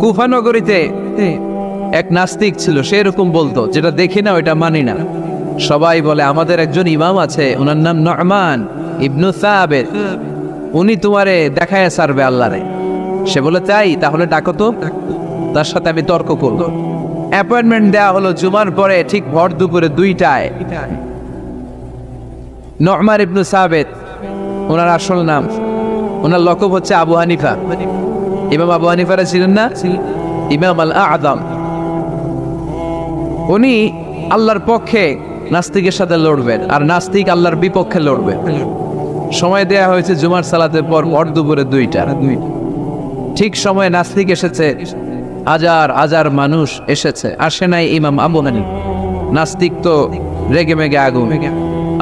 কুফানগরীতে এক নাস্তিক ছিল, সে এরকম বলতো, যেটা দেখি না, ওইটা মানি না। সবাই বলে, আমাদের একজন ইমাম আছে, ওনার নাম নরমান ইবনু সাহাবের উনি তোমারে দেখায় সারবে আল্লাহরে। সে বলে, তাই? তাহলে ডাকো তো। তার সাথে আমি তর্ক করব অ্যাপয়েন্টমেন্ট দেওয়া হলো জুমার পরে, ঠিক ভর দুপুরে দুইটায়। নরমান ইবনু সাহাবেদ ওনার আসল নাম। ওনার লকব হচ্ছে আবু হানিফা। ইমাম আবু হানিফারা ছিলেন না? ইমাম আল আদম উনি আল্লাহর পক্ষে নাস্তিকের সাথে লড়বেন আর নাস্তিক আল্লাহর বিপক্ষে লড়বে। সময় দেয়া হয়েছে জুমার সালাতের পর ভর দুপুরে দুইটা। ঠিক সময়ে নাস্তিক এসেছে। হাজার হাজার মানুষ এসেছে। আসে নাই ইমাম আবু হানি নাস্তিক তো রেগে মেগে আগুন।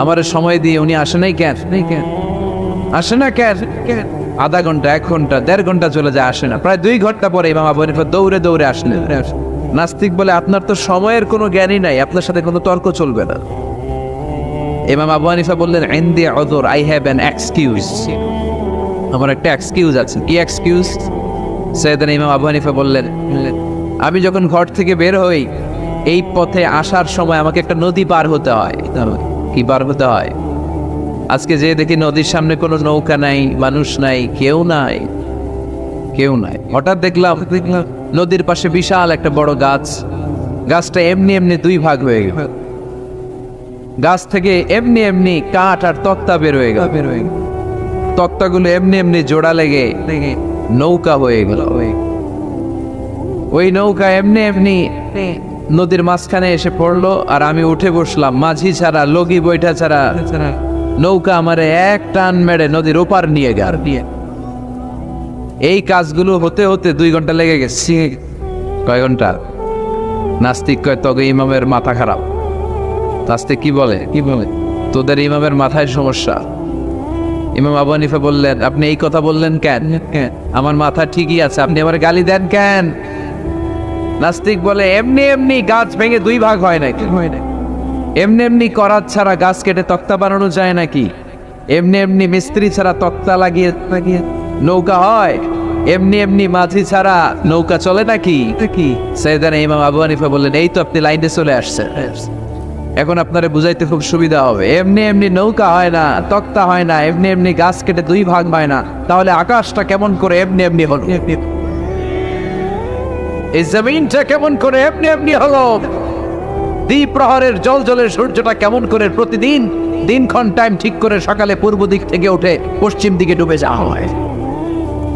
আমার সময় দিয়ে উনি আসে নাই কেন? আসে না কেন? আধা ঘণ্টা, এক ঘণ্টা, দেড় ঘণ্টা চলে যায়, আসে না। প্রায় দুই ঘণ্টা পরে ইমাম আবু হানিফা দৌড়ে দৌড়ে আসলেন নাস্তিক বলে আপনার তো সময়ের কোনো জ্ঞানই নাই, আপনার সাথে কোনো তর্ক চলবে না। ইমাম আবু হানিফা বললেন and the other I have an excuse আমার একটা এক্সকিউজ আছে। কি এক্সকিউজ সৈয়দান ইমাম আবু হানিফা বললেন, আমি যখন ঘর থেকে বের হই, এই পথে আসার সময় আমাকে একটা নদী পার হতে হয়। কি পার হতে হয়? আজকে যে দেখি নদীর সামনে কোনো নৌকা নাই মানুষ নাই কেউ নাই কেউ নাই। হঠাৎ দেখলাম নদীর পাশে বিশাল একটা বড় গাছ। গাছটা এমনি এমনি দুই ভাগ হয়ে গেল। গাছ থেকে এমনি এমনি কাঠ আর তক্তা বের হয়ে গেল। বের গেল। তক্তাগুলো এমনি এমনি জোড়া লেগে নৌকা হয়ে গেল। ওই নৌকা এমনি এমনি নদীর মাঝখানে এসে পড়ল আর আমি উঠে বসলাম। মাঝি ছাড়া লগি বৈঠা ছাড়া নৌকা আমারে এক টান মেরে নদীর ওপার নিয়ে গেল এই কাজগুলো হতে হতে দুই ঘণ্টা লেগে গেছে। কয় ঘণ্টা? নাস্তিক কয় তবে ইমামের মাথা খারাপ। নাস্তিক কি বলে? কি বলে? তোদের ইমামের মাথায় সমস্যা। ইমাম আবু হানিফা বললেন, আপনি এই কথা বললেন কেন? আমার মাথা ঠিকই আছে। আপনি আমার গালি দেন কেন? নাস্তিক বলে, এমনি এমনি গাছ ভেঙে দুই ভাগ হয় নাকি হয় না এমনি এমনি করাত ছাড়া গাছ কেটে তক্তা বানানো যায় নাকি? এমনি এমনি মিস্ত্রি ছাড়া তক্তা লাগিয়ে লাগিয়ে নৌকা হয়? এমনি এমনি মাঝি ছাড়া নৌকা চলে নাকি? কি ইমাম আবু হানিফা বললেন এই তো আপনি লাইনে চলে আসছে এখন আপনারা বুঝাইতে খুব সুবিধা হবে। এমনি এমনি নৌকা হয় না তক্তা হয় না এমনি এমনি গাছ কেটে দুই ভাগ হয় না। তাহলে আকাশটা কেমন করে এমনি এমনি হলো? এই জমিনটা কেমন করে এমনি এমনি হলো? দ্বীপ প্রহরের জল জলের সূর্যটা কেমন করে প্রতিদিন, দিনক্ষণ টাইম ঠিক করে সকালে পূর্ব দিক থেকে উঠে পশ্চিম দিকে ডুবে যাওয়া হয়।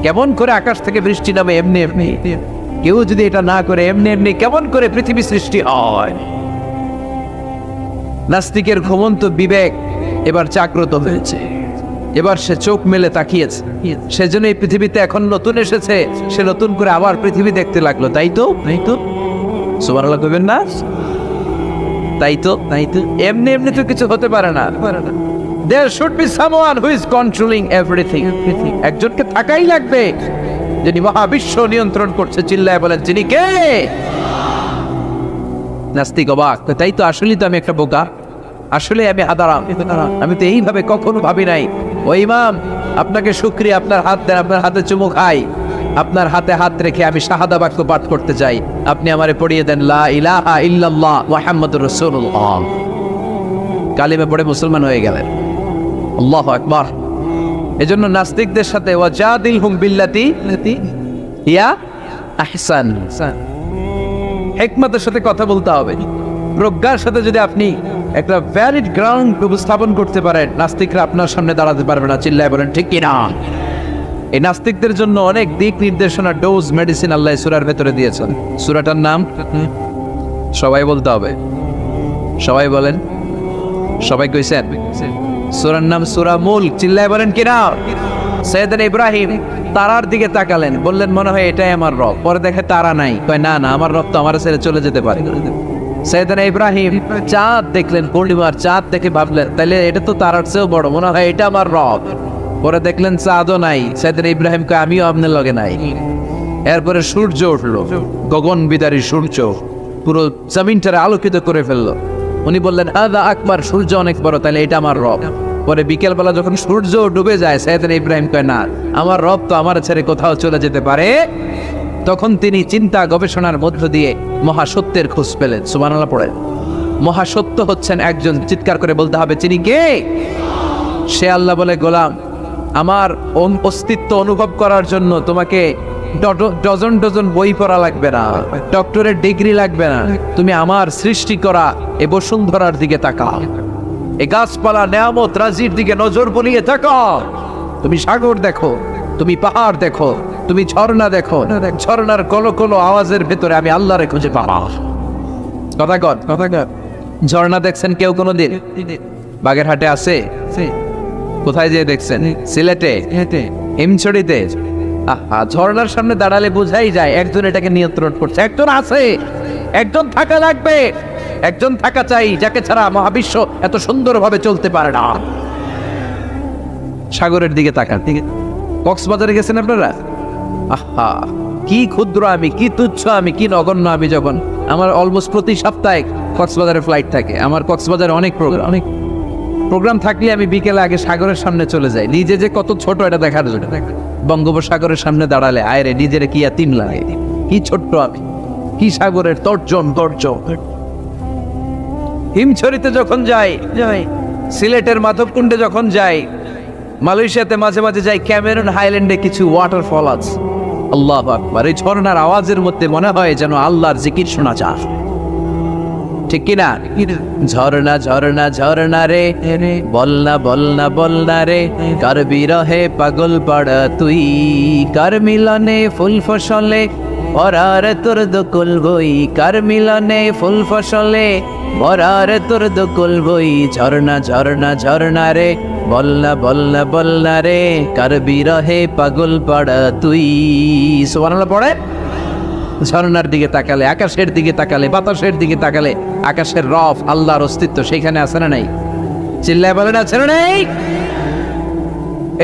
কেমন করে আকাশ থেকে বৃষ্টি নামে এমনি এমনি। কেউ যদি এটা না করে এমনি এমনি কেমন করে পৃথিবী সৃষ্টি হয়। নাস্তিকের ঘুমন্ত বিবেক এবার জাগ্রত হয়েছে। এবার সে চোখ মেলে তাকিয়েছে। সেজন্য এই পৃথিবীতে এখন নতুন এসেছে। সে নতুন করে আবার পৃথিবী দেখতে লাগল, তাই তো? তাই তো? সুবহানাল্লাহ কইবেন না? তাই তো তাই তো। এমনি এমনি তো কিছু হতে পারে না। পারে there should be someone who is controlling everything একজনকে থাকাই লাগবে। যিনি মহাবিশ্ব নিয়ন্ত্রণ করছে, চিল্লায় বলেন, যিনি কে? নাস্তিক অবাক। তাই তো আসলেই তো আমি একটা বোকা। আসলে আমি হাদারাম আমি তো এইভাবে কখনো ভাবি নাই। ও ইমাম, আপনাকে শুক্রিয়া, আপনার হাত দেন, আপনার হাতে চুমু খাই। আপনার হাতে হাত রেখে আমি শাহাদা বাক্য পাঠ করতে চাই। আপনি আমারে পড়িয়ে দেন, লা ইলাহা ইল্লাল্লাহ কালিমে পড়ে মুসলমান হয়ে গেলেন। আকবার। এজন্য নাস্তিকদের সাথে ওয়াজাদিল হুম বিল্লাতি ইয়া আহসান। সাথে কথা বলতে হবে। প্রজ্ঞার সাথে যদি আপনি একটা ভ্যালিড গ্রাউন্ড উপস্থাপন করতে পারেন, নাস্তিকরা আপনার সামনে দাঁড়াতে পারবে না। চিল্লায় বলেন, ঠিক কিনা? এই নাস্তিকদের জন্য অনেক দিক নির্দেশনা ডোজ মেডিসিন আল্লাহ সুরার ভেতরে দিয়েছেন। সুরাটার নাম? সবাই বলতে হবে। সবাই বলেন। সবাই কইছেন? সুরার নাম সুরা মূল চিল্লায় বলেন কিনা সৈয়দান ইব্রাহিম তারার দিকে তাকালেন। বললেন, মনে হয় এটাই আমার রব। পরে দেখে তারা নাই। কয়, না না, আমার রব তো আমার ছেড়ে চলে যেতে পারে। সৈয়দান ইব্রাহিম চাঁদ দেখলেন, পূর্ণিমার চাঁদ দেখে ভাবলেন তাহলে এটা তো তারার চেয়েও বড়। মনে হয় এটা আমার রব। পরে দেখলেন চাঁদও নাই। সৈয়দান ইব্রাহিম কয় আমিও আপনার লগে নাই। এরপরে সূর্য উঠল। গগন বিদারী সূর্য পুরো জমিনটারে আলোকিত করে ফেলল। উনি বললেন আদা আকবার, সূর্য অনেক বড় তাহলে এটা আমার রব। পরে বিকেলবেলা যখন সূর্য ডুবে যায় সৈয়দান ইব্রাহিম কয়, না, আমার রব তো আমার ছেড়ে কোথাও চলে যেতে পারে। তখন তিনি চিন্তা গবেষণার মধ্য দিয়ে মহাসত্যের খোঁজ পেলেন। সুবহানাল্লাহ পড়েন। মহাসত্য হচ্ছেন একজন, চিৎকার করে বলতে হবে তিনি কে? সে আল্লাহ বলে, গোলাম। আমার অস্তিত্ব অনুভব করার জন্য তোমাকে ডজ- ডজন ডজন বই পড়া লাগবে না ডক্টরের ডিগ্রি লাগবে না। তুমি আমার সৃষ্টি করা এ বসুন্ধরার দিকে তাকাও। এ গাছপালা নেয়ামত রাজির দিকে নজর বলিয়ে তাকাও। তুমি সাগর দেখো, তুমি পাহাড় দেখো, তুমি ঝর্ণা দেখো, ঝর্ণার কলো কলো আওয়াজের ভেতরে আমি আল্লাহরে খুঁজে পাবা। কথা কথা ঝর্ণা দেখছেন কেউ কোনো দিন বাগেরহাটে আছে? কোথায় যেয়ে দেখছেন? সিলেটে? হিমছড়িতে? আহা ঝর্ণার সামনে দাঁড়ালে বোঝাই যায় একজন এটাকে নিয়ন্ত্রণ করছে। একজন আছে একজন থাকা লাগবে। একজন থাকা চাই যাকে ছাড়া মহাবিশ্ব এত সুন্দরভাবে চলতে পারে না। সাগরের দিকে তাকান। দিকে কক্সবাজারে গেছেন আপনারা? আহা কি ক্ষুদ্র আমি কি তুচ্ছ আমি কি নগণ্য আমি যখন। আমার অলমোস্ট প্রতি সপ্তাহে কক্সবাজারে ফ্লাইট থাকে। আমার কক্সবাজারে অনেক প্রোগ্রাম অনেক প্রোগ্রাম থাকলে আমি বিকেলে আগে সাগরের সামনে চলে যাই। নিজে যে কত ছোট এটা দেখার জন্য। বঙ্গোপসাগরের সামনে দাঁড়ালে আয় রে নিজের কি তিন লাগে কি ছোট্ট আমি। কি সাগরের তর্জন তর্জন। হিমছড়িতে যখন যাই যাই। সিলেটের মাধবকুণ্ডে যখন যাই মালয়েশিয়াতে মাঝে মাঝে যাই ক্যামেরন হাইল্যান্ডে কিছু ওয়াটারফল আছে। আল্লাহ আকবার। এই ঝর্ণার আওয়াজের মধ্যে মনে হয় যেন আল্লাহর জিকির শোনা যায়। ঠিক কিনা? ঝর্ণা ঝর্ণা ঝর্ণা রে। বলনা বলনা বলনা রে। কার বিরহে পাগল পাড়া তুই? কার মিলনে ফুল ফসলে? ভরার তোর দকুল বই। কার মিলনে ফুল ফসলে? ভরার তোর দকুল বই। ঝর্ণা ঝর্ণা ঝর্ণা রে। বলনা বলনা বলনা রে। কার বিরহে পাগল পাড়া তুই? সোমানালা পড়ে। ঝর্ণার দিকে তাকালে, আকাশের দিকে তাকালে, বাতাসের দিকে তাকালে আকাশের রফ, আল্লাহর অস্তিত্ব সেখানে আছে না নাই? চিল্লায় বলেন, আছে না নেই?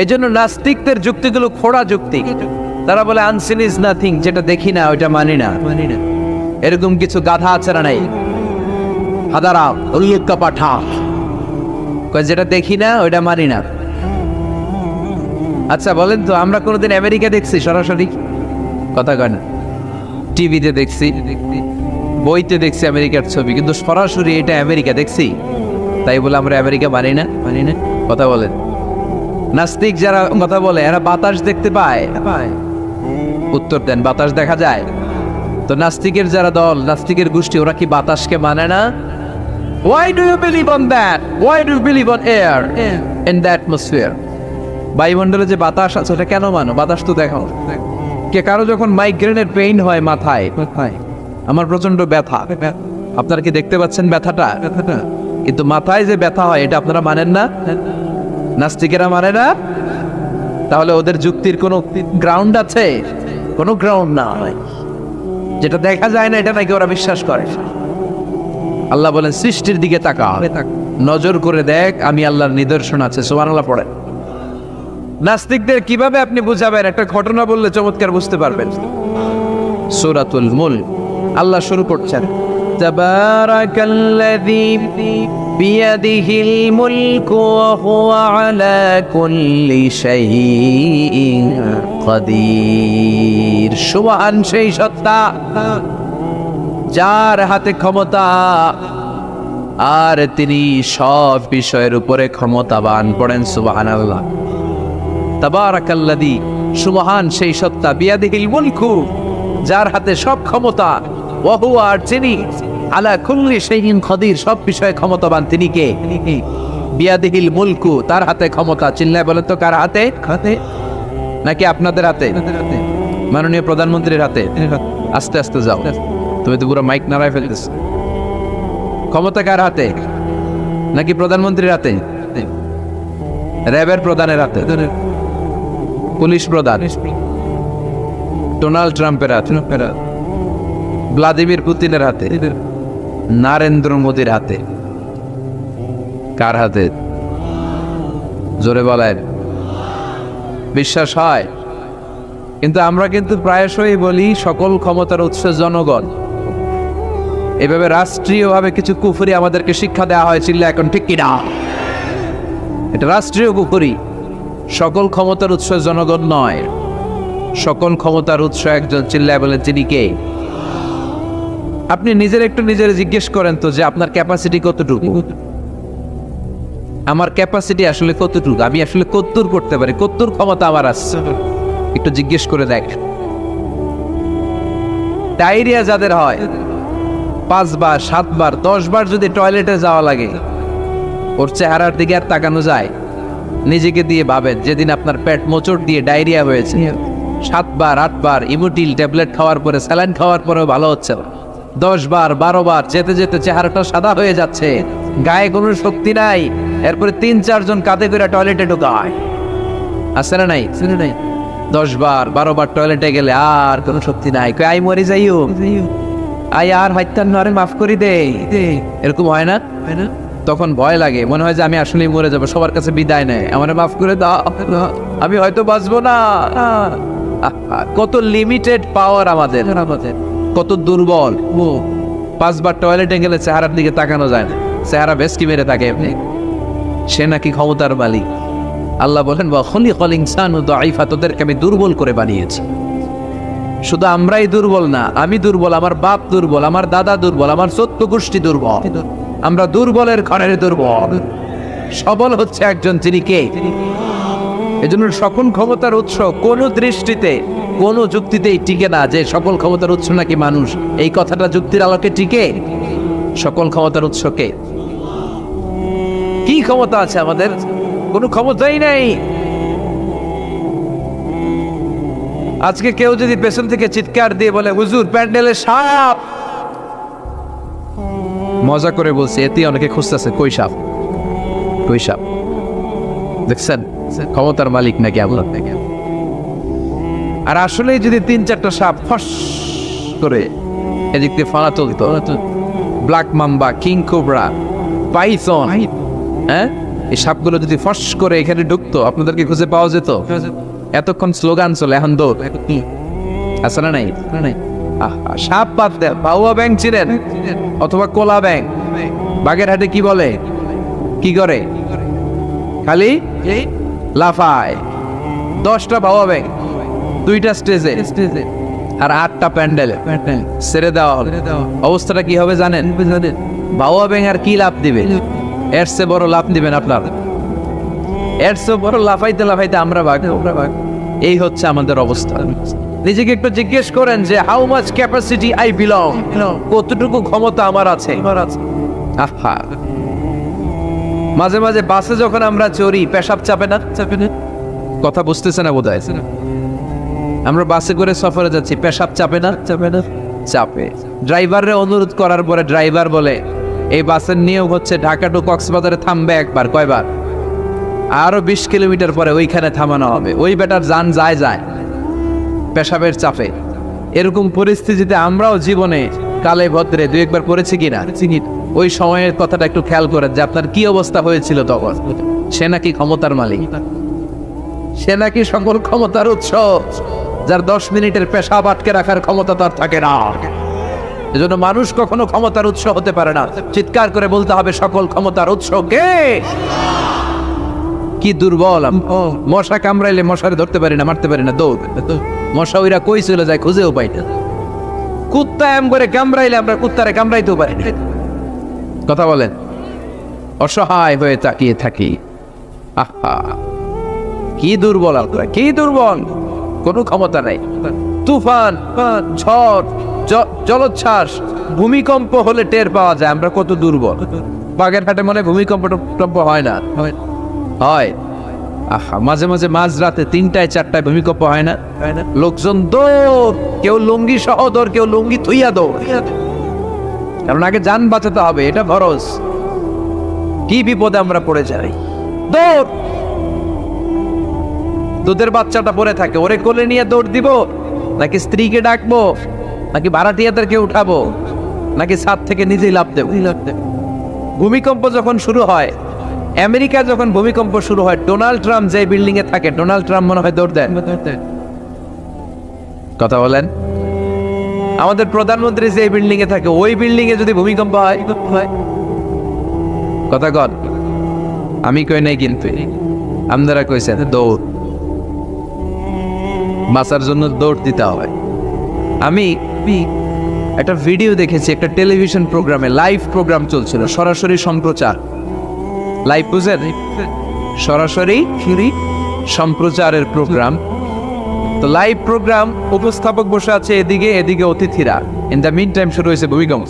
এই জন্য নাস্তিকদের যুক্তিগুলো খোড়া যুক্তি। তারা বলে আনসিন ইজ নাথিং যেটা দেখি না, ওইটা মানি না। মানি না এরকম কিছু গাধা আছে না নাই? হাদারা, উল্লেখ্য পাঠা। যেটা দেখি না, ওইটা মানি না। আচ্ছা বলেন তো, আমরা কোনোদিন আমেরিকা দেখছি, সরাসরি? কথা কয় না। টিভিতে দেখছি, বইতে দেখছি আমেরিকার ছবি, কিন্তু সরাসরি এটা আমেরিকা, দেখছি? তাই বলে আমরা আমেরিকা মানি না মানি না? কথা বলেন। নাস্তিক যারা কথা বলে, এরা বাতাস দেখতে পায়। উত্তর দেন, বাতাস দেখা যায়। তো নাস্তিকের যারা দল, নাস্তিকের গোষ্ঠী, ওরা কি বাতাসকে মানে না? Why do you believe on that? Why do you believe on air? In the atmosphere? বায়ুমণ্ডলে যে বাতাস আছে, ওটা কেন মানো? বাতাস তো দেখো কে কারও যখন মাইগ্রেনের পেইন হয় মাথায় মাথায়। আমার প্রচণ্ড ব্যথা। আপনারা কি দেখতে পাচ্ছেন ব্যথাটা? ব্যথাটা? কিন্তু মাথায় যে ব্যথা হয় এটা আপনারা মানেন না? নাস্তিকেরা মানে না? তাহলে ওদের যুক্তির কোনো গ্রাউন্ড আছে? কোনো গ্রাউন্ড না হয়। যেটা দেখা যায় না এটা নাকি ওরা বিশ্বাস করে। আল্লাহ বলেন সৃষ্টির দিকে তাকা নজর করে দেখ আমি আল্লাহর নিদর্শন আছে। সুবহানাল্লাহ পড়ে নাস্তিকদের কীভাবে আপনি বুঝাবেন? একটা ঘটনা বললে চমৎকার বুঝতে পারবেন। সুরাতুল মুল আল্লাহ শুরু করছেন। তাবারাকাল্লাযী বিয়াদিহিল মুলকু কুল্লি শাইইন কাদির সুবহান সেই সত্তা, যার হাতে ক্ষমতা, আর তিনি সব বিষয়ের উপরে ক্ষমতাবান পড়েন, সুবহানাল্লাহ। তাবারাকাল্লাযী সুবহান সেই সত্তা বিয়াদিহিল মুলকু যার হাতে সব ক্ষমতা ওহু আর যিনি আলা কুল্লি শাইইন কদির সব বিষয়ে ক্ষমতাবান তিনি কে? বিয়াদিহিল মুলকু তার হাতে ক্ষমতা চিল্লায় বলেন তো কার হাতে? হাতে নাকি আপনাদের হাতে? মাননীয় প্রধানমন্ত্রীর হাতে? আস্তে আস্তে যাও। তুমি তো পুরো মাইক নাড়ায় ফেলতেছ। ক্ষমতা কার হাতে? নাকি প্রধানমন্ত্রীর হাতে? র্যাবের প্রধানের হাতে। পুলিশ প্রধান ডোনাল্ড ট্রাম্পের হাতে। ভ্লাদিমির পুতিনের হাতে। নরেন্দ্র মোদীর হাতে। কার হাতে? জোরে বলেন। বিশ্বাস হয়? কিন্তু আমরা কিন্তু প্রায়শই বলি সকল ক্ষমতার উৎস জনগণ। এভাবে রাষ্ট্রীয়ভাবে কিছু কুফুরি আমাদেরকে শিক্ষা দেওয়া হয়েছিল এখন ঠিক কিনা? এটা রাষ্ট্রীয় কুফুরি। সকল ক্ষমতার উৎস জনগণ নয়। সকল ক্ষমতার উৎস একজন চিল্লায় বলেন, তিনি কে? আপনি নিজের একটু নিজের জিজ্ঞেস করেন তো যে আপনার ক্যাপাসিটি কতটুকু? আমার ক্যাপাসিটি আসলে কতটুকু? আমি আসলে কত্তর করতে পারি কত্তর ক্ষমতা আমার আছে। একটু জিজ্ঞেস করে দেখ ডায়রিয়া যাদের হয়, পাঁচবার, সাতবার, দশবার যদি টয়লেটে যাওয়া লাগে, ওর চেহারার দিকে আর তাকানো যায়। নিজেকে দিয়ে ভাবেন যেদিন আপনার পেট মোচড় দিয়ে ডায়রিয়া হয়েছে। সাতবার আটবার ইমোটিল ট্যাবলেট খাওয়ার পরে স্যালাইন খাওয়ার পরেও ভালো হচ্ছে না। দশ বার বারো বার যেতে যেতে চেহারাটা সাদা হয়ে যাচ্ছে। গায়ে কোনো শক্তি নাই। এরপরে তিন চারজন কাঁধে করে টয়লেটে ঢোকায় আছে না নাই? আছে না নাই। দশ বার বারো বার টয়লেটে গেলে আর কোনো শক্তি নাই। কই আই মরি যাইও। আই আর হাইতার নরে মাফ করি দে। এরকম হয় না? হয় না। তখন ভয় লাগে। মনে হয় যে আমি আসলেই মরে যাব সবার কাছে বিদায় নেয়। আমার মাফ করে দাও। আমি হয়তো বাঁচবো না। কত লিমিটেড পাওয়ার আমাদের। কত দুর্বল। ও। পাঁচবার টয়লেটে গেলে চেহারার দিকে তাকানো যায় না। চেহারা ভেস্কি মেরে থাকে এমনি। সে নাকি ক্ষমতার মালিক। আল্লাহ বলেন বা খলি কল ইনসান ও দাইফা তোদেরকে আমি দুর্বল করে বানিয়েছি। শুধু আমরাই দুর্বল না আমি দুর্বল আমার বাপ দুর্বল আমার দাদা দুর্বল আমার সত্য গোষ্ঠী দুর্বল। আমরা দুর্বলের ঘরের দুর্বল। সবল হচ্ছে একজন তিনি কে? এজন্য সকল ক্ষমতার উৎস কোন দৃষ্টিতে, কোন যুক্তিতেই টিকে না। যে সকল ক্ষমতার উৎস নাকি মানুষ, এই কথাটা যুক্তির আলোকে টিকে? সকল ক্ষমতার উৎসকে কি? ক্ষমতা আছে আমাদের? কোনো ক্ষমতাই নাই। আজকে কেউ যদি পেছন থেকে চিৎকার দিয়ে বলে, হুজুর প্যান্ডেলে সাপ! মজা করে বলছে এতে অনেকে খুঁজতেছে কই সাপ? কই সাপ? দেখছেন? ক্ষমতার মালিক নাকি আল্লাহ? নাকি আর আসলে যদি তিন চারটা সাপ ফস করে এদিক দিয়ে ফানা তুলতো black mamba king cobra python হ্যাঁ? এই সাপগুলো যদি ফস করে এখানে ঢুকতো আপনাদেরকে খুঁজে পাওয়া যেত? এতক্ষণ স্লোগান চলে এখন দৌড়। আছে না নাই নাই। সাপ দেন বাউয়া ব্যাংক ছিলেন অথবা কোলা ব্যাংক? বাগেরহাটে কি বলে? কি করে? খালি? লাফায়। দশটা বাবা ব্যাংক দুইটা স্টেজে। আর আটটা প্যান্ডেল। ছেড়ে দেওয়া অবস্থাটা কি হবে জানেন? জানেন? বাবা ব্যাংক আর কি লাভ দিবে? এর চেয়ে বড় লাভ দিবেন আপনার। এর চেয়ে বড় লাফাইতে লাফাইতে আমরা ভাগ আমরা ভাগ এই হচ্ছে আমাদের অবস্থা। নিজেকে একটু জিজ্ঞেস করেন যে how much capacity I belong কতটুকু ক্ষমতা আমার আছে? আহা। মাঝে মাঝে বাসে যখন আমরা চড়ি পেশাব চাপে না? চাপে না। কথা বুঝতেছে না বোধ আমরা বাসে করে সফরে যাচ্ছি পেশাব চাপে না? চাপে না। চাপে। ড্রাইভারে অনুরোধ করার পরে ড্রাইভার বলে এই বাসের নিয়োগ হচ্ছে ঢাকা টু কক্সবাজারে থামবে একবার কয়বার? আরও বিশ কিলোমিটার পরে ওইখানে থামানো হবে। ওই বেটার যান যায় যায়। পেশাবের চাপে। এরকম পরিস্থিতিতে আমরাও জীবনে কালে ভদ্রে দু একবার পড়েছি কিনা ওই সময়ের কথাটা একটু খেয়াল করেন যে আপনার কি অবস্থা হয়েছিল তখন? সে নাকি ক্ষমতার মালিক। সে নাকি সকল ক্ষমতার উৎস, যার দশ মিনিটের পেশাব আটকে রাখার ক্ষমতা তার থাকে না। এজন্য মানুষ কখনো ক্ষমতার উৎস হতে পারে না। চিৎকার করে বলতে হবে, সকল ক্ষমতার উৎস কে? কি দুর্বল মশা কামড়াইলে মশারে ধরতে পারি না, মারতে পারি না, দৌড়। মশা ওইরা কই চলে যায় খুঁজেও পাই না। কুত্তা এম করে কামড়াইলে আমরা কুত্তারে কামড়াইতেও পারি না। কথা বলেন। অসহায় হয়ে তাকিয়ে থাকি। আহা। কি দুর্বল আমরা কি দুর্বল। কোনো ক্ষমতা নাই। তুফান ঝড় জলোচ্ছ্বাস ভূমিকম্প হলে টের পাওয়া যায় আমরা কত দুর্বল। বাগেরহাটে মনে হয় ভূমিকম্প টম্প হয় না। হয়। মাঝে মাঝে মাঝ রাতে তিনটায় চারটায় ভূমিকম্প হয় না? লোকজন দৌড়, কেউ লুঙ্গি সহ দৌড়, কেউ লুঙ্গি থুইয়া দৌড়। কারণ আগে যান বাঁচাতে হবে, এটা খরচ কি বিপদে আমরা পড়ে যাই? দৌড়! দুধের বাচ্চাটা পড়ে থাকে, ওরে কোলে নিয়ে দৌড় দিব? নাকি স্ত্রীকে ডাকবো? নাকি ভাড়াটিয়াদেরকে উঠাবো? নাকি ছাদ থেকে নিজেই লাভ দেবো? ভূমিকম্প যখন শুরু হয় আমেরিকা যখন ভূমিকম্প শুরু হয়, ডোনাল্ড ট্রাম্প যে বিল্ডিং এ থাকে, ডোনাল্ড ট্রাম্প মনে হয় দৌড় দেন। কথা বলেন। আমাদের প্রধানমন্ত্রী যে বিল্ডিং এ থাকে, ওই বিল্ডিং এ যদি ভূমিকম্প হয়, কথা কন। আমি কই নাই কিন্তু। আপনারা কইছেন, দৌড়। বাঁচার জন্য দৌড় দিতে হবে। আমি একটা ভিডিও দেখেছি, একটা টেলিভিশন প্রোগ্রামে, লাইভ প্রোগ্রাম চলছিল, সরাসরি সম্প্রচার। লাইভ বুঝেন সরাসরি সম্প্রচারের প্রোগ্রাম তো লাইভ প্রোগ্রাম উপস্থাপক বসে আছে এদিকে এদিকে অতিথিরা। ইন দ্য মিন টাইম শুরু হয়েছে ভূমিকম্প।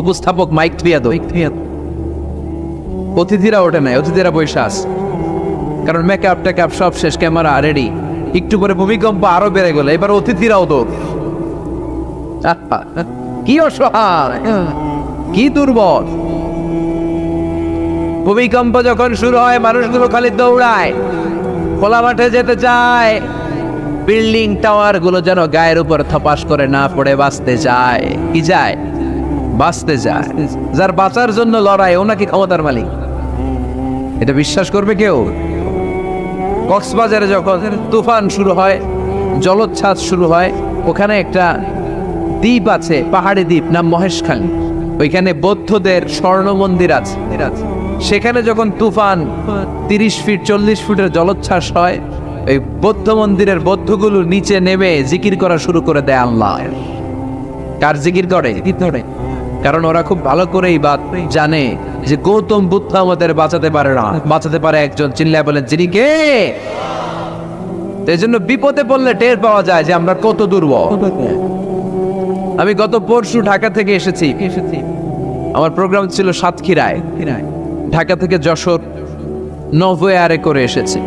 উপস্থাপক মাইক থুয়া দো। অতিথিরা ওঠে নাই, অতিথিরা বসে আছে। কারণ মেকআপ টেকআপ সব শেষ, ক্যামেরা রেডি একটু পরে ভূমিকম্প আরও বেড়ে গেল, এবার অতিথিরাও তো কি অসহায়, কি দুর্বল। ভূমিকম্প যখন শুরু হয়, মানুষগুলো খালি দৌড়ায়। খোলা মাঠে যেতে চায়। বিল্ডিং টাওয়ারগুলো যেন গায়ের উপর থপাস করে না পড়ে, বাঁচতে যায় কি যায় বাঁচতে যায় যার বাঁচার জন্য লড়াই, ও নাকি ক্ষমতার মালিক। এটা বিশ্বাস করবে কেউ? কক্সবাজারে যখন তুফান শুরু হয়, জলোচ্ছ্বাস শুরু হয়, ওখানে একটা দ্বীপ আছে, পাহাড়ি দ্বীপ, নাম মহেশখালী। ওইখানে বৌদ্ধদের স্বর্ণ মন্দির আছে। সেখানে যখন তুফান তিরিশ ফিট, চল্লিশ ফুটের জলোচ্ছ্বাস হয় ওই বৌদ্ধ মন্দিরের বৌদ্ধগুলো নিচে নেমে জিকির করা শুরু করে দেয় আল্লাহ। কার জিকির করে? করে কারণ ওরা খুব ভালো করেই বাদ জানে যে গৌতম বুদ্ধ আমাদের বাঁচাতে পারে না। বাঁচাতে পারে একজন, চিল্লায় বলেন যিনি কে? এই জন্য বিপদে পড়লে টের পাওয়া যায় যে আমরা কত দুর্বল। আমি গত পরশু ঢাকা থেকে এসেছি এসেছি। আমার প্রোগ্রাম ছিল সাতক্ষীরায়। ঢাকা থেকে যশোর নভোয়ারে করে এসেছি।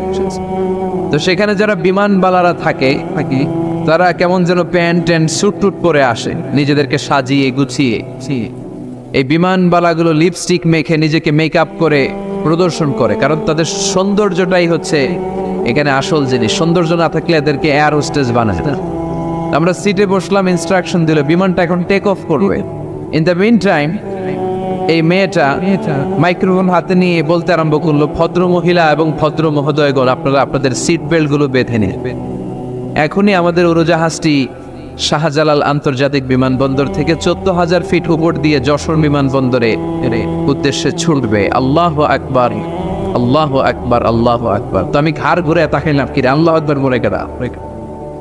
তো সেখানে যারা বিমানবালারা থাকে থাকে, তারা কেমন যেন প্যান্ট ট্যান্ট স্যুট টুট পরে আসে, নিজেদেরকে সাজিয়ে গুছিয়ে। এই বিমানবালাগুলো লিপস্টিক মেখে নিজেকে মেকআপ করে প্রদর্শন করে, কারণ তাদের সৌন্দর্যটাই হচ্ছে এখানে আসল জিনিস। সৌন্দর্য না থাকলে এদেরকে এয়ার হোস্টেজ বানায় আমরা সিটে বসলাম ইনস্ট্রাকশন দিল, বিমানটা এখন টেক অফ করবে। ইন দ্য মিন টাইম এই মেয়েটা মাইক্রোফোন হাতে নিয়ে বলতে আরম্ভ করল, ভদ্র মহিলা এবং ভদ্র মহোদয়গণ, আপনারা আপনাদের সিট বেল্টগুলো বেঁধে নেবেন এখনই আমাদের উড়োজাহাজটি শাহজালাল আন্তর্জাতিক বিমানবন্দর থেকে চোদ্দ হাজার ফিট উপর দিয়ে যশোর বিমানবন্দরে উদ্দেশ্যে ছুটবে। আল্লাহ আকবার আল্লাহ আকবার আল্লাহ আকবার। তো আমি ঘাড় ঘুরে তাকাইলাম কিরে আল্লাহ আকবার বলে কেডা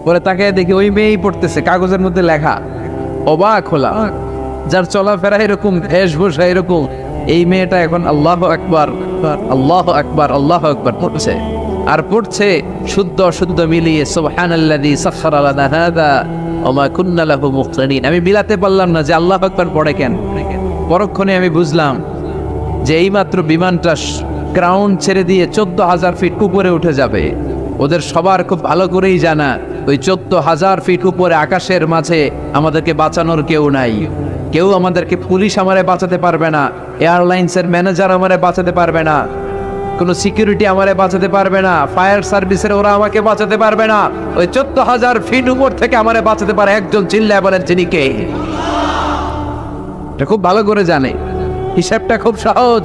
পরে তাকে দেখি ওই মেয়েই পড়তেছে, কাগজের মধ্যে লেখা, অবাক খোলা যার চলাফেরা এরকম, বেশভূষা এরকম, এই মেয়েটা এখন আল্লাহ আকবার আল্লাহ আকবার আল্লাহ আকবার পড়ছে। আর পড়ছে শুদ্ধ অশুদ্ধ মিলিয়ে, সুবহানাল্লাযী সাখখারা হাদা ওমা কুন্না লাহু মুকরিন আমি মিলাতে পারলাম না যে আল্লাহ আকবার পড়ে কেন। পরক্ষণে আমি বুঝলাম যে এইমাত্র বিমানটা গ্রাউন্ড ছেড়ে দিয়ে চোদ্দ হাজার ফিট উপরে উঠে যাবে। ওদের সবার খুব ভালো করেই জানা, ওই চোদ্দ হাজার ফিট উপরে আকাশের মাঝে আমাদেরকে বাঁচানোর কেউ নাই। কেউ আমাদেরকে পুলিশ আমারে বাঁচাতে পারবে না, এয়ারলাইন্সের ম্যানেজার আমারে বাঁচাতে পারবে না, কোনো সিকিউরিটি আমারে বাঁচাতে পারবে না, ফায়ার সার্ভিসের ওরা আমাকে বাঁচাতে পারবে না। ওই চোদ্দ হাজার ফিট উপর থেকে আমারে বাঁচাতে পারে একজন চিল্লায় বলেন যিনি কে। এটা খুব ভালো করে জানে। হিসাবটা খুব সহজ।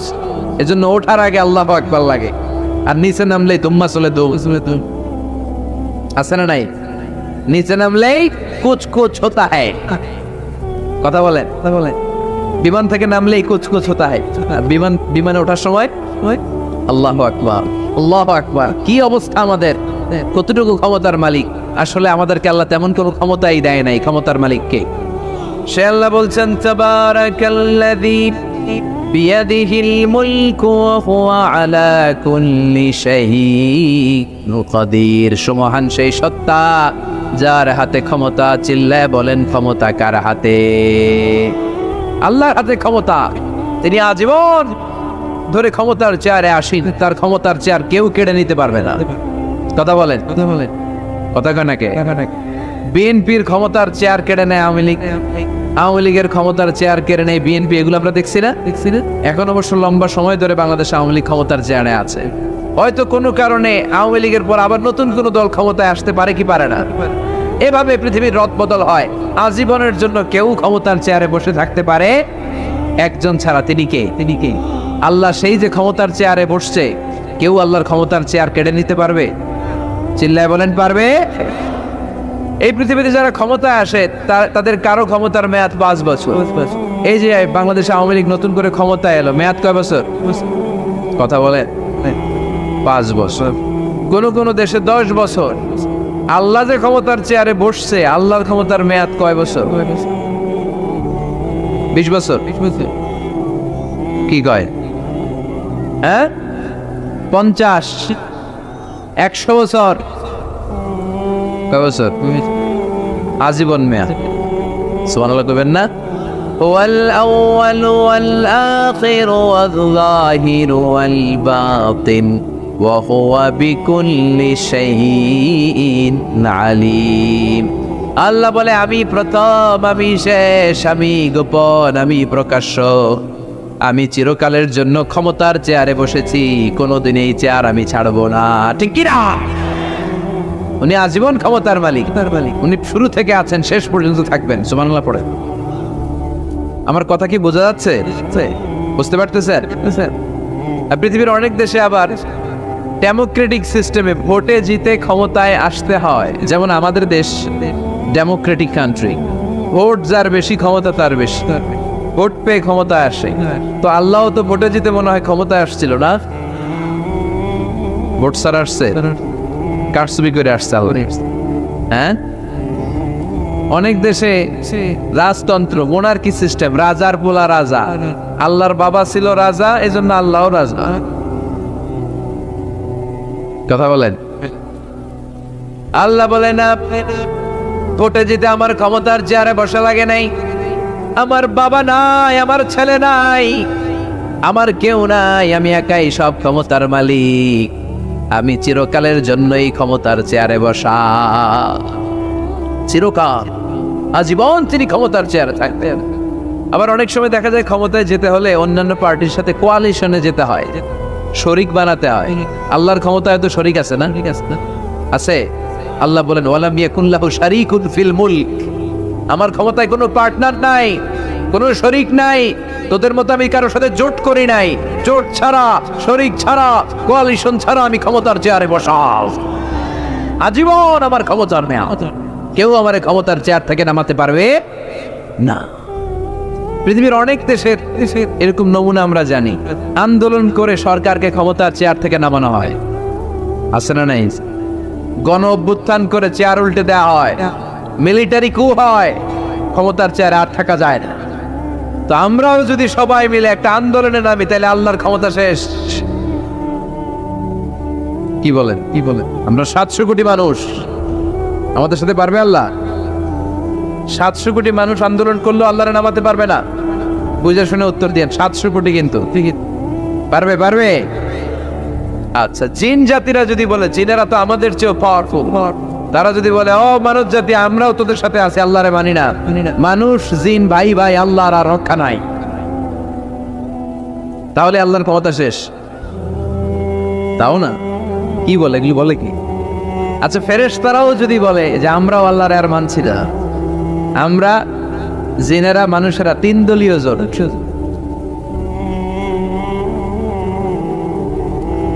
এজন্য ওঠার আগে আল্লাহ আকবার লাগে। আর নিচে নামলেই তুম্মা চলে দৌ আছে না নাই? নিচে নামলেই কুচ কুচ হতা হ্যায় কথা বলেন কথা বলেন। বিমান থেকে নামলেই কুচ কুচ হতা হয়। বিমান, বিমানে ওঠার সময় আল্লাহ আকবার আল্লাহ আকবার। কি অবস্থা আমাদের? কতটুকু ক্ষমতার মালিক? আসলে আমাদেরকে আল্লাহ তেমন কোনো ক্ষমতাই দেয় নাই ক্ষমতার মালিককে। সে আল্লাহ বলছেন, তাবারাকাল্লাযী বিয়াদিহিল মুলকু ওয়া হুয়া আলা কুল্লি শাইইন কাদির সুমহান সেই সত্তা। যার হাতে ক্ষমতা চিল্লায় বলেন ক্ষমতা কার হাতে? আল্লাহর হাতে ক্ষমতা। তিনি আজীবন ধরে ক্ষমতার চেয়ারে আসেন। তার ক্ষমতার চেয়ার কেউ কেড়ে নিতে পারবে না। কথা বলেন। কথা বলেন। কথা কানাকে বিএনপির ক্ষমতার চেয়ার কেড়ে নেয় আওয়ামী লীগ। আওয়ামী লীগের ক্ষমতার চেয়ার কেড়ে নেয় বিএনপি। এগুলো আমরা দেখছি না? দেখছি না। এখন অবশ্য লম্বা সময় ধরে বাংলাদেশ আওয়ামী লীগ ক্ষমতার চেয়ারে আছে। হয়তো কোনো কারণে আওয়ামী লীগের পর আবার নতুন কোনো দল ক্ষমতায় আসতে পারে কি পারে না। এভাবে পৃথিবীর রদ বদল হয়। আজীবনের জন্য কেউ ক্ষমতার চেয়ারে বসে থাকতে পারে। একজন ছাড়া তিনি কে? তিনি কে? আল্লাহ সেই যে ক্ষমতার চেয়ারে বসছে কেউ আল্লাহর ক্ষমতার চেয়ার কেড়ে নিতে পারবে? চিল্লায় বলেন পারবে? এই পৃথিবীতে যারা ক্ষমতায় আসে তাদের কারও ক্ষমতার মেয়াদ পাঁচ বছর। এই যে বাংলাদেশ আওয়ামী লীগ নতুন করে ক্ষমতায় এলো মেয়াদ কয় বছর? কথা বলে পাঁচ বছর কোন কোন দেশে দশ বছর আল্লাহ যে ক্ষমতার চেয়ারে বসছে আল্লাহর ক্ষমতার মেয়াদ কয় বছর বিশ বছর কি কয় হ্যাঁ পঞ্চাশ একশো বছর কয় বছর আজীবন মেয়াদ সুবহানাল্লাহ কইবেন না والأول والآخر والظاهر والباطن وهو بكل شيء عليم আল্লাহ বলে আমি প্রথম আমি শেষ আমি গোপন আমি প্রকাশ্য আমি চিরকালের জন্য ক্ষমতার চেয়ারে বসেছি কোনোদিন এই চেয়ার আমি ছাড়বো না ঠিক কিনা উনি আজীবন ক্ষমতার মালিক তার মালিক উনি শুরু থেকে আছেন শেষ পর্যন্ত থাকবেন সুমানুল্লাহ পড়ে আমার কথা কি বোঝা যাচ্ছে বুঝতে পারতেছেন আর পৃথিবীর অনেক দেশে আবার ডেমোক্রেটিক সিস্টেমে ভোটে জিতে ক্ষমতায় আসতে হয়। যেমন আমাদের দেশ ডেমোক্রেটিক কান্ট্রি। ভোট যার বেশি ক্ষমতা তার বেশি। ভোট পেয়ে ক্ষমতায় আসে। তো আল্লাহ তো ভোটে জিতে মনে হয় ক্ষমতায় আসছিল না? ভোট স্যার আসছে? কারসুবি করে আসছে হ্যাঁ? অনেক দেশে রাজতন্ত্র মোনার্কি সিস্টেম রাজার পোলা রাজা। আল্লাহর বাবা ছিল রাজা এজন্য আল্লাহ রাজা। কথা বলেন। আল্লাহ বলে, না, ভোটে যেতে আমার ক্ষমতার চেয়ারে বসা লাগে নাই, আমার বাবা নাই, আমার ছেলে নাই, আমার কেউ নাই, আমি একাই সব ক্ষমতার মালিক। আমি চিরকালের জন্য এই ক্ষমতার চেয়ারে বসা। চিরকাল, আজীবন তিনি ক্ষমতার চেয়ারে থাকতেন আবার অনেক সময় দেখা যায়, ক্ষমতায় যেতে হলে অন্যান্য পার্টির সাথে কোয়ালিশনে যেতে হয়। শরিক বানাতে হয়। আল্লাহর ক্ষমতায় তো শরিক আছে না? ঠিক আছে আছে? আল্লাহ বলেন ওয়ালাম ইয়াকুল্লাহু শারিকুন ফিল মুলক। আমার ক্ষমতায় কোনো পার্টনার নাই কোনো শরিক নাই। তোদের মতো আমি কারোর সাথে জোট করি নাই। জোট ছাড়া শরিক ছাড়া কোয়ালিশন ছাড়া আমি ক্ষমতার চেয়ারে বসাও। আজীবন আমার ক্ষমতার মেয়াদ। কেউ আমার ক্ষমতার চেয়ার থেকে নামাতে পারবে না। পৃথিবীর অনেক দেশের এরকম নমুনা আমরা জানি। আন্দোলন করে সরকারকে ক্ষমতার চেয়ার থেকে নামানো হয়। আছে না নাই? গণ অভ্যুত্থান করে চেয়ার উল্টে দেওয়া হয়। মিলিটারি কু হয়। ক্ষমতার চেয়ারে আর থাকা যায় না। তো আমরাও যদি সবাই মিলে একটা আন্দোলনে নামি, তাহলে আল্লাহর ক্ষমতা শেষ। কি বলেন? কি বলেন? আমরা সাতশো কোটি মানুষ। আমাদের সাথে পারবে আল্লাহ? সাতশো কোটি মানুষ আন্দোলন করলেও আল্লাহরে নামাতে পারবে না। বুঝে শুনে উত্তর দিয়ে সাতশো কোটি কিন্তু। পারবে পারবে? আচ্ছা জিন জাতিরা যদি বলে জিনেরা তো আমাদের চেয়েও পাওয়ারফুল তারা যদি বলে ও মানুষ জাতি আমরাও তোদের সাথে আছি আল্লাহরে মানি না। মানুষ জিন ভাই ভাই আল্লাহর আর রক্ষা নাই। তাহলে আল্লাহর ক্ষমতা শেষ। তাও না? কি বলে এগুলি বলে কি? আচ্ছা ফেরেশ তারাও যদি বলে যে আমরাও আল্লাহরে আর মানছি না। আমরা জিনেরা মানুষেরা তিন দলীয় জোট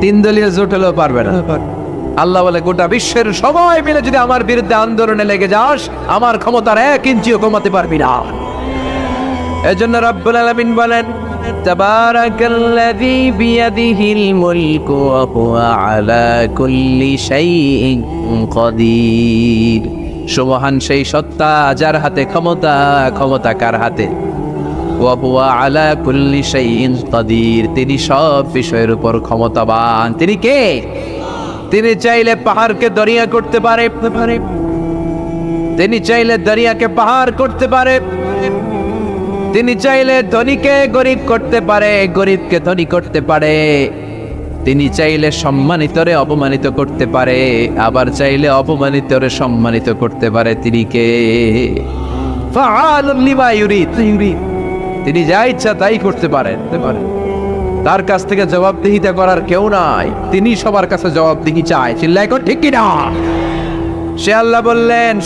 তিন দলীয় জোট হলেও পারবে না। আল্লাহ বলে গোটা বিশ্বের সবাই মিলে যদি আমার বিরুদ্ধে আন্দোলনে লেগে যাস আমার ক্ষমতার এক ইঞ্চিও কমাতে পারবি না। এজন্য রব্বুল আলামিন বলেন তাবারাকাল্লাযী বিয়াদিহিল মুলকু ওয়া হুয়া আলা কুল্লি শাইইন কাদির সুবহান সেই সত্তা যার হাতে ক্ষমতা ক্ষমতা কার হাতে? আলা তিনি সব বিষয়ের উপর ক্ষমতাবান। তিনি কে? তিনি চাইলে পাহাড়কে দরিয়া করতে পারে পারে। তিনি চাইলে দরিয়াকে পাহাড় করতে পারে। তিনি চাইলে ধনীকে গরিব করতে পারে। গরিবকে ধনী করতে পারে। তিনি চাইলে সম্মানিতরে অপমানিত করতে পারে, আবার চাইলে অপমানিতরে সম্মানিত করতে পারে তিনি কে। তিনি যা ইচ্ছা তাই করতে পারেন তার কাছ থেকে জবাবদিহিতা করার কেউ নাই। তিনি সবার কাছে জবাবদিহি চায়। চিল্লাই ঠিক কিনা? সে আল্লাহ বললেন